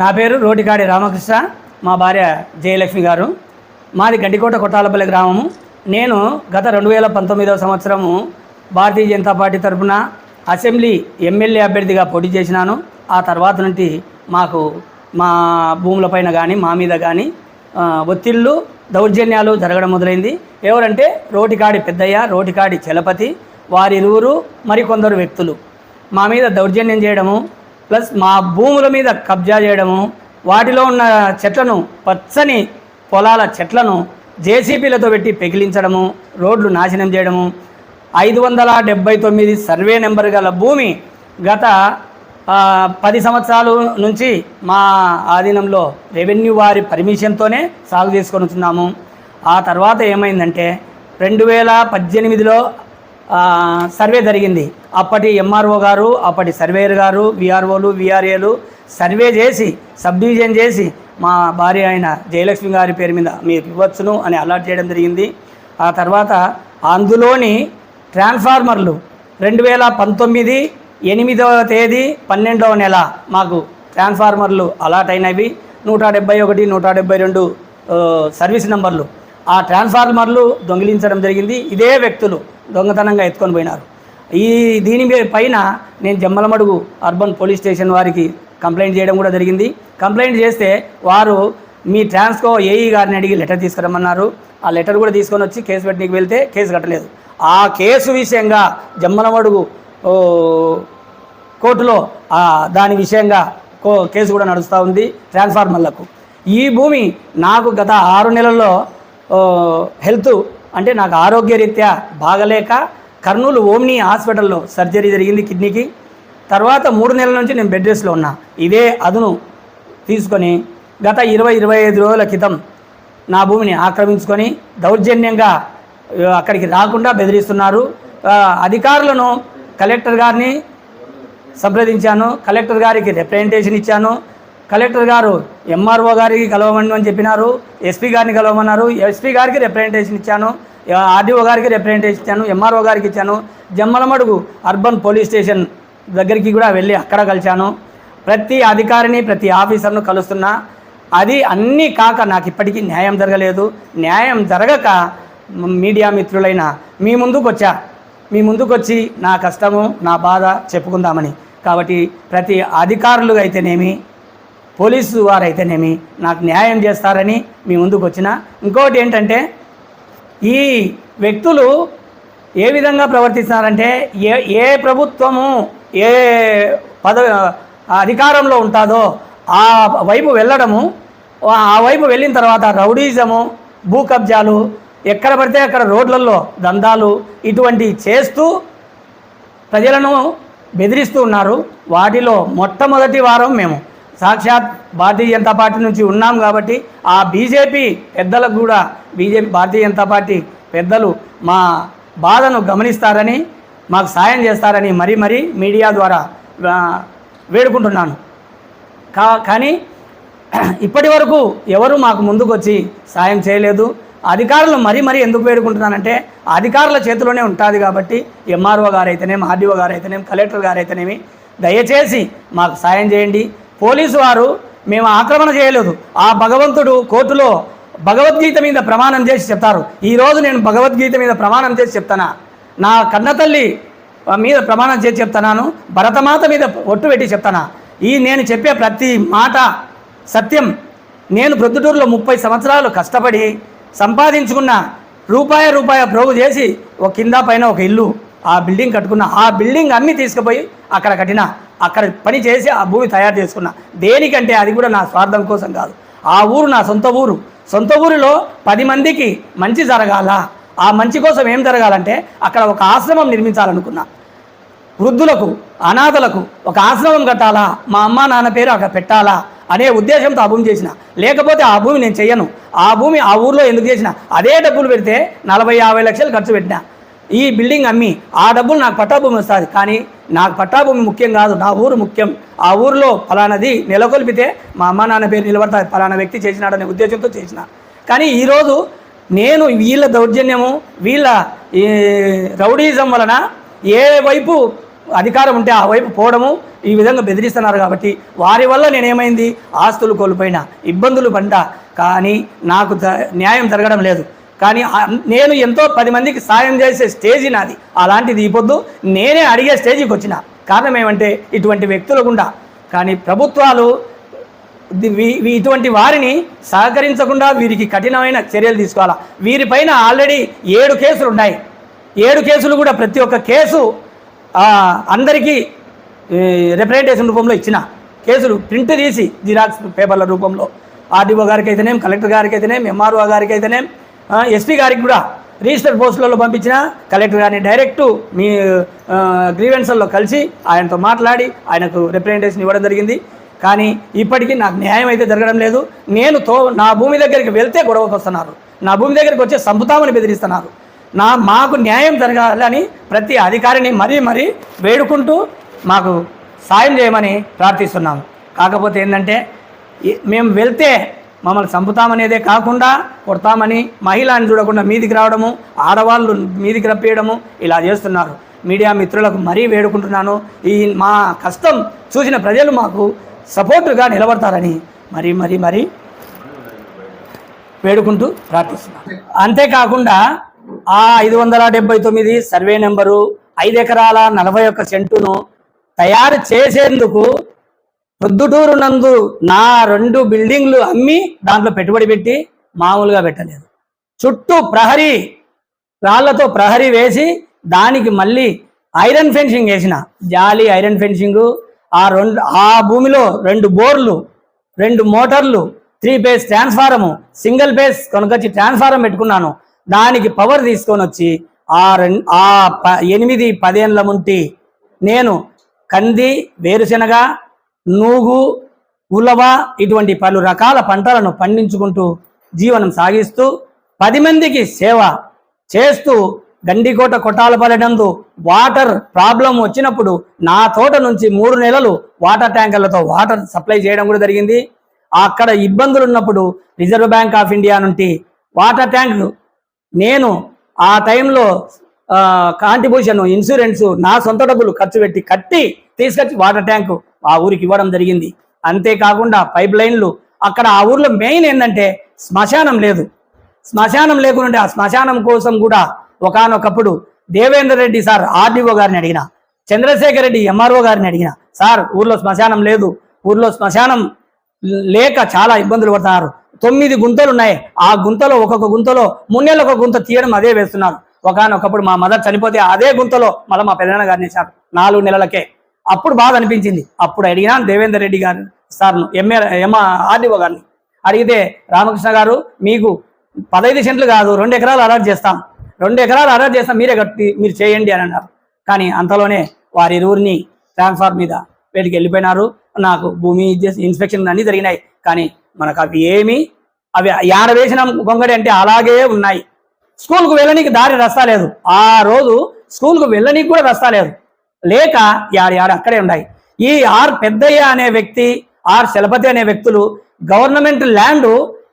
నా పేరు రోటికాడి రామకృష్ణ. మా భార్య జయలక్ష్మి గారు. మాది గండికోట కొట్టాలపల్లి గ్రామము. నేను గత రెండు వేల పంతొమ్మిదవ సంవత్సరము భారతీయ జనతా పార్టీ తరఫున అసెంబ్లీ ఎమ్మెల్యే అభ్యర్థిగా పోటీ చేసినాను. ఆ తర్వాత నుండి మాకు మా భూములపైన కానీ మా మీద కానీ ఒత్తిళ్ళు దౌర్జన్యాలు జరగడం మొదలైంది. ఎవరంటే రోటికాడి పెద్దయ్య రోటికాడి చలపతి. వారిరువురు మరికొందరు వ్యక్తులు. మా మీద దౌర్జన్యం చేయడము ప్లస్ మా భూముల మీద కబ్జా చేయడము వాటిలో ఉన్న చెట్లను పచ్చని పొలాల చెట్లను జేసీబీలతో పెట్టి పెకిలించడము రోడ్లు నాశనం చేయడము. ఐదు వందల డెబ్బై తొమ్మిది సర్వే నెంబర్ గల భూమి గత పది సంవత్సరాల నుంచి మా ఆధీనంలో రెవెన్యూ వారి పర్మిషన్తోనే సాగు చేసుకొని వస్తున్నాము. ఆ తర్వాత ఏమైందంటే రెండు వేల పద్దెనిమిదిలో సర్వే జరిగింది. అప్పటి ఎంఆర్ఓ గారు అప్పటి సర్వేయర్ గారు విఆర్ఓలు విఆర్ఏలు సర్వే చేసి సబ్ డివిజన్ చేసి మా భార్య అయిన జయలక్ష్మి గారి పేరు మీద మీకు ఇవ్వచ్చును అని అలాట్ చేయడం జరిగింది. ఆ తర్వాత అందులోని ట్రాన్స్ఫార్మర్లు రెండు వేల పంతొమ్మిది ఎనిమిదవ తేదీ పన్నెండవ నెల మాకు ట్రాన్స్ఫార్మర్లు అలాట్ అయినవి. నూట డెబ్బై ఒకటి నూట డెబ్బై రెండు సర్వీస్ నెంబర్లు. ఆ ట్రాన్స్ఫార్మర్లు దొంగిలించడం జరిగింది. ఇదే వ్యక్తులు దొంగతనంగా ఎత్తుకొని పోయినారు. ఈ దీని పైన నేను జమ్మలమడుగు అర్బన్ పోలీస్ స్టేషన్ వారికి కంప్లైంట్ చేయడం కూడా జరిగింది. కంప్లైంట్ చేస్తే వారు మీ ట్రాన్స్కో ఏఈ గారిని అడిగి లెటర్ తీసుకురమ్మన్నారు. ఆ లెటర్ కూడా తీసుకొని వచ్చి కేసు పెట్టడానికి వెళ్తే కేసు కట్టలేదు. ఆ కేసు విషయంగా జమ్మలమడుగు కోర్టులో దాని విషయంగా కో కేసు కూడా నడుస్తూ ఉంది ట్రాన్స్ఫార్మర్లకు. ఈ భూమి నాకు గత ఆరు నెలల్లో హెల్త్ అంటే నాకు ఆరోగ్యరీత్యా బాగలేక కర్నూలు ఓమ్ని హాస్పిటల్లో సర్జరీ జరిగింది కిడ్నీకి. తర్వాత మూడు నెలల నుంచి నేను బెడ్ రెస్ట్లో ఉన్నా. ఇదే అదును తీసుకొని గత ఇరవై ఇరవై ఐదు రోజుల క్రితం నా భూమిని ఆక్రమించుకొని దౌర్జన్యంగా అక్కడికి రాకుండా బెదిరిస్తున్నారు. అధికారులను కలెక్టర్ గారిని సంప్రదించాను. కలెక్టర్ గారికి రిప్రజెంటేషన్ ఇచ్చాను. కలెక్టర్ గారు ఎంఆర్ఓ గారికి కలవమని అని చెప్పినారు ఎస్పీ గారిని కలవమన్నారు. ఎస్పీ గారికి రిప్రజెంటేషన్ ఇచ్చాను ఆర్డీఓ గారికి రిప్రజెంటేషన్ ఇచ్చాను ఎంఆర్ఓ గారికి ఇచ్చాను. జమ్మలమడుగు అర్బన్ పోలీస్ స్టేషన్ దగ్గరికి కూడా వెళ్ళి అక్కడ కలిశాను. ప్రతి అధికారిని ప్రతి ఆఫీసర్ను కలుస్తున్నా. అది అన్నీ కాక నాకు ఇప్పటికీ న్యాయం జరగలేదు. న్యాయం జరగక మీడియా మిత్రులైన మీ ముందుకు వచ్చా మీ ముందుకు వచ్చి నా కష్టము నా బాధ చెప్పుకుందామని. కాబట్టి ప్రతి అధికారులు అయితేనేమి పోలీసు వారైతేనేమి నాకు న్యాయం చేస్తారని మీ ముందుకు వచ్చిన. ఇంకోటి ఏంటంటే ఈ వ్యక్తులు ఏ విధంగా ప్రవర్తిస్తున్నారంటే ఏ ఏ ప్రభుత్వము ఏ పద అధికారంలో ఉంటుందో ఆ వైపు వెళ్ళడము ఆ వైపు వెళ్ళిన తర్వాత రౌడీజము భూ కబ్జాలు ఎక్కడ పడితే అక్కడ రోడ్లలో దందాలు ఇటువంటి చేస్తూ ప్రజలను బెదిరిస్తూ ఉన్నారు. వాటిలో మొట్టమొదటి వారం మేము. సాక్షాత్ భారతీయ జనతా పార్టీ నుంచి ఉన్నాం కాబట్టి ఆ బీజేపీ పెద్దలకు కూడా బీజేపీ భారతీయ జనతా పార్టీ పెద్దలు మా బాధను గమనిస్తారని మాకు సాయం చేస్తారని మరీ మరీ మీడియా ద్వారా వేడుకుంటున్నాను. కా కానీ ఇప్పటి వరకు ఎవరు మాకు ముందుకు వచ్చి సాయం చేయలేదు. అధికారులు మరీ మరీ ఎందుకు వేడుకుంటున్నానంటే అధికారుల చేతిలోనే ఉంటుంది కాబట్టి ఎంఆర్ఓ గారు అయితేనేం ఆర్డీఓ గారు అయితేనేం కలెక్టర్ గారు అయితేనేమి దయచేసి మాకు సాయం చేయండి. పోలీసు వారు మేము ఆక్రమణ చేయలేదు. ఆ భగవంతుడు కోర్టులో భగవద్గీత మీద ప్రమాణం చేసి చెప్తారు. ఈరోజు నేను భగవద్గీత మీద ప్రమాణం చేసి చెప్తానా? నా కన్నతల్లి మీద ప్రమాణం చేసి చెప్తున్నాను భరతమాత మీద ఒట్టు పెట్టి చెప్తానా? ఈ నేను చెప్పే ప్రతి మాట సత్యం. నేను ప్రొద్దుటూరులో ముప్పై సంవత్సరాలు కష్టపడి సంపాదించుకున్న రూపాయ రూపాయ ప్రోగు చేసి ఒక కింద పైన ఒక ఇల్లు ఆ బిల్డింగ్ కట్టుకున్న ఆ బిల్డింగ్ అన్ని తీసుకుపోయి అక్కడ కట్టిన. అక్కడ పని చేసి ఆ భూమి తయారు చేసుకున్నా. దేనికంటే అది కూడా నా స్వార్థం కోసం కాదు. ఆ ఊరు నా సొంత ఊరు. సొంత ఊరిలో పది మందికి మంచి జరగాల. ఆ మంచి కోసం ఏం జరగాలంటే అక్కడ ఒక ఆశ్రమం నిర్మించాలనుకున్నా. వృద్ధులకు అనాథలకు ఒక ఆశ్రమం కట్టాలా? మా అమ్మ నాన్న పేరు అక్కడ పెట్టాలా? అనే ఉద్దేశంతో ఆ భూమి చేసిన. లేకపోతే ఆ భూమి నేను చెయ్యను. ఆ భూమి ఆ ఊర్లో ఎందుకు చేసిన? అదే డబ్బులు పెడితే నలభై యాభై లక్షలు ఖర్చు పెట్టినా. ఈ బిల్డింగ్ అమ్మి ఆ డబ్బులు నాకు పట్టాభూమి వస్తుంది. కానీ నాకు పట్టాభూమి ముఖ్యం కాదు నా ఊరు ముఖ్యం. ఆ ఊరిలో ఫలానది నెలకొల్పితే మా అమ్మ నాన్న పేరు నిలబడతారు. ఫలానా వ్యక్తి చేసినాడనే ఉద్దేశంతో చేసిన. కానీ ఈరోజు నేను వీళ్ళ దౌర్జన్యము వీళ్ళ ఈ రౌడీజం వలన ఏ వైపు అధికారం ఉంటే ఆ వైపు పోవడము ఈ విధంగా బెదిరిస్తున్నారు కాబట్టి వారి వల్ల నేనేమైంది? ఆస్తులు కోల్పోయినా ఇబ్బందులు పడ్డా. కానీ నాకు న్యాయం జరగడం లేదు. కానీ నేను ఎంతో పది మందికి సాయం చేసే స్టేజీ నాది. అలాంటిది ఈ పొద్దు నేనే అడిగే స్టేజీకి వచ్చిన. కారణం ఏమంటే ఇటువంటి వ్యక్తులు గుండా. కానీ ప్రభుత్వాలు ఇటువంటి వారిని సహకరించకుండా వీరికి కఠినమైన చర్యలు తీసుకోవాలా? వీరిపైన ఆల్రెడీ ఏడు కేసులు ఉన్నాయి. ఏడు కేసులు కూడా ప్రతి ఒక్క కేసు అందరికీ రిప్రజెంటేషన్ రూపంలో ఇచ్చిన కేసులు ప్రింట్ తీసి జిరాక్స్ పేపర్ల రూపంలో. ఆర్డీఓ గారికి అయితేనేం కలెక్టర్ గారికి అయితేనేం ఎంఆర్ఓ గారికి అయితేనేం ఎస్పీ గారికి కూడా రిజిస్టర్ పోస్టులలో పంపించిన కలెక్టర్ గారిని డైరెక్ట్ మీ గ్రీవెన్సల్లో కలిసి ఆయనతో మాట్లాడి ఆయనకు రిప్రజెంటేషన్ ఇవ్వడం జరిగింది. కానీ ఇప్పటికీ నాకు న్యాయం అయితే జరగడం లేదు. నేను తో నా భూమి దగ్గరికి వెళ్తే గొడవకు వస్తున్నారు. నా భూమి దగ్గరికి వచ్చి సంపుతామని బెదిరిస్తున్నారు. నా మాకు న్యాయం జరగాలని ప్రతి అధికారిని మరీ మరీ వేడుకుంటూ మాకు సాయం చేయమని ప్రార్థిస్తున్నాము. కాకపోతే ఏంటంటే మేము వెళ్తే మమ్మల్ని చంపుతామనేదే కాకుండా కొడతామని మహిళని చూడకుండా మీదికి రావడము ఆడవాళ్ళు మీదికి రప్పేయడము ఇలా చేస్తున్నారు. మీడియా మిత్రులకు మరీ వేడుకుంటున్నాను. ఈ మా కష్టం చూసిన ప్రజలు మాకు సపోర్టుగా నిలబడతారని మరీ మరీ మరీ వేడుకుంటూ ప్రార్థిస్తున్నాను. అంతేకాకుండా ఆ ఐదు వందల డెబ్బై తొమ్మిది సర్వే నెంబరు ఐదు ఎకరాల నలభై ఒక్క సెంటును తయారు చేసేందుకు ప్రొద్దుటూరు నందు నా రెండు బిల్డింగ్లు అమ్మి దాంట్లో పెట్టుబడి పెట్టి మామూలుగా పెట్టలేదు. చుట్టూ ప్రహరీ రాళ్ళతో ప్రహరీ వేసి దానికి మళ్ళీ ఐరన్ ఫెన్సింగ్ వేసిన. జాలి ఐరన్ ఫెన్సింగ్ ఆ రెండు ఆ భూమిలో రెండు బోర్లు రెండు మోటార్లు three phase transformer single phase కొనుకొచ్చి transformer పెట్టుకున్నాను. దానికి పవర్ తీసుకొని వచ్చి ఆ రెండు ఆ ప ఎనిమిది పదేళ్ళ ముంటి నేను కంది వేరుశెనగ నూగు ఉలవ ఇటువంటి పలు రకాల పంటలను పండించుకుంటూ జీవనం సాగిస్తూ పది మందికి సేవ చేస్తూ గండికోట కొట్టాలపల్లెనందు వాటర్ ప్రాబ్లం వచ్చినప్పుడు నా తోట నుంచి మూడు నెలలు వాటర్ ట్యాంకర్లతో వాటర్ సప్లై చేయడం కూడా జరిగింది. అక్కడ ఇబ్బందులు ఉన్నప్పుడు రిజర్వ్ బ్యాంక్ ఆఫ్ ఇండియా నుండి వాటర్ ట్యాంక్ నేను ఆ టైంలో కాంట్రిబ్యూషన్ ఇన్సూరెన్స్ నా సొంత డబ్బులు ఖర్చు పెట్టి కట్టి తీసుకొచ్చి వాటర్ ట్యాంకు ఆ ఊరికి ఇవ్వడం జరిగింది. అంతేకాకుండా పైప్ లైన్లు అక్కడ ఆ ఊర్లో మెయిన్ ఏంటంటే శ్మశానం లేదు. శ్మశానం లేకుండా ఆ శ్మశానం కోసం కూడా ఒకానొకప్పుడు దేవేంద్ర రెడ్డి సార్ ఆర్డీఓ గారిని అడిగిన చంద్రశేఖర్ రెడ్డి ఎంఆర్ఓ గారిని అడిగిన సార్ ఊర్లో శ్మశానం లేదు. ఊర్లో శ్మశానం లేక చాలా ఇబ్బందులు పడుతున్నారు. తొమ్మిది గుంతలు ఉన్నాయి. ఆ గుంతలో ఒక్కొక్క గుంతలో మున్నేళ్ళ ఒక గుంత తీయడం అదే వేస్తున్నారు. ఒకనొకప్పుడు మా మదర్ చనిపోతే అదే గుంతలో మళ్ళీ మా పెదనాన్న గారిని సార్ నాలుగు నెలలకే. అప్పుడు బాధ అనిపించింది. అప్పుడు అడిగినా దేవేందర్ రెడ్డి గారు సార్ను ఎంఏ ఎమ ఆర్డీఓ గారిని. అడిగితే రామకృష్ణ గారు మీకు పదహైదు సెంట్లు కాదు రెండు ఎకరాలు అలాట్ చేస్తాం. రెండు ఎకరాలు అలాట్ చేస్తాం మీరే కట్టి మీరు చేయండి అని అన్నారు. కానీ అంతలోనే వారి ఇరువురిని ట్రాన్స్ఫార్ మీద వీటికి వెళ్ళిపోయినారు. నాకు భూమి ఇన్స్పెక్షన్ అన్నీ జరిగినాయి. కానీ మనకు అవి ఏమి అవి యాడ వేసిన గొంగడి అంటే అలాగే ఉన్నాయి. స్కూల్కు వెళ్ళనీకి దారి రస్తా లేదు. ఆ రోజు స్కూల్కు వెళ్ళనీకి కూడా రస్తా లేదు. లేక యాడ యాడ అక్కడే ఉన్నాయి. ఈ ఆర్ పెద్దయ్య అనే వ్యక్తి ఆర్ చలపతి అనే వ్యక్తులు గవర్నమెంట్ ల్యాండ్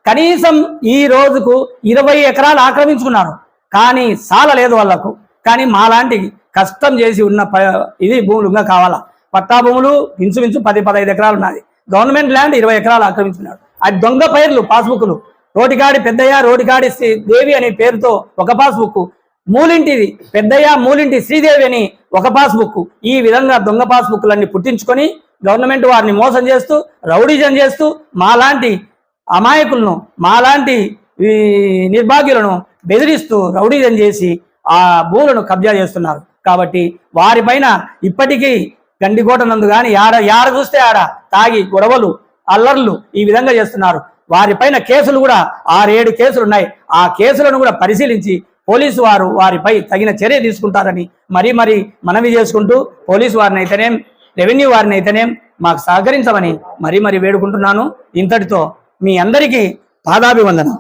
కనీసం ఈ రోజుకు ఇరవై ఎకరాలు ఆక్రమించుకున్నారు. కానీ సాలలేదు వాళ్ళకు. కానీ మాలాంటి కష్టం చేసి ఉన్న ఇది భూములు ఇంకా కావాలా? పట్టా భూములు ఇంచుమించు పది పదహైదు ఎకరాలు ఉన్నది గవర్నమెంట్ ల్యాండ్ ఇరవై ఎకరాలు ఆక్రమించుకున్నాడు. అది దొంగ పైర్లు పాస్బుక్లు. రోటికాడి పెద్దయ్య రోటికాడి శ్రీ- దేవి అనే పేరుతో ఒక పాస్బుక్ మూలింటిది పెద్దయ్య మూలింటి శ్రీదేవి అని ఒక పాస్బుక్ ఈ విధంగా దొంగ పాస్బుక్లన్నీ పుట్టించుకొని గవర్నమెంట్ వారిని మోసం చేస్తూ రౌడిజం చేస్తూ మాలాంటి అమాయకులను మాలాంటి నిర్భాగ్యులను బెదిరిస్తూ రౌడీజం చేసి ఆ భూములను కబ్జా చేస్తున్నారు. కాబట్టి వారిపైన ఇప్పటికీ గండికోట నందు కానీ యాడ యాడ చూస్తే ఆడ తాగి గొడవలు అల్లర్లు ఈ విధంగా చేస్తున్నారు. వారిపైన కేసులు కూడా ఆరేడు కేసులు ఉన్నాయి. ఆ కేసులను కూడా పరిశీలించి పోలీసు వారు వారిపై తగిన చర్య తీసుకుంటారని మరీ మరీ మనవి చేసుకుంటూ పోలీసు వారిని అయితేనేం రెవెన్యూ వారిని అయితేనేం మాకు సహకరించమని మరీ మరీ వేడుకుంటున్నాను. ఇంతటితో మీ అందరికీ పాదాభివందనం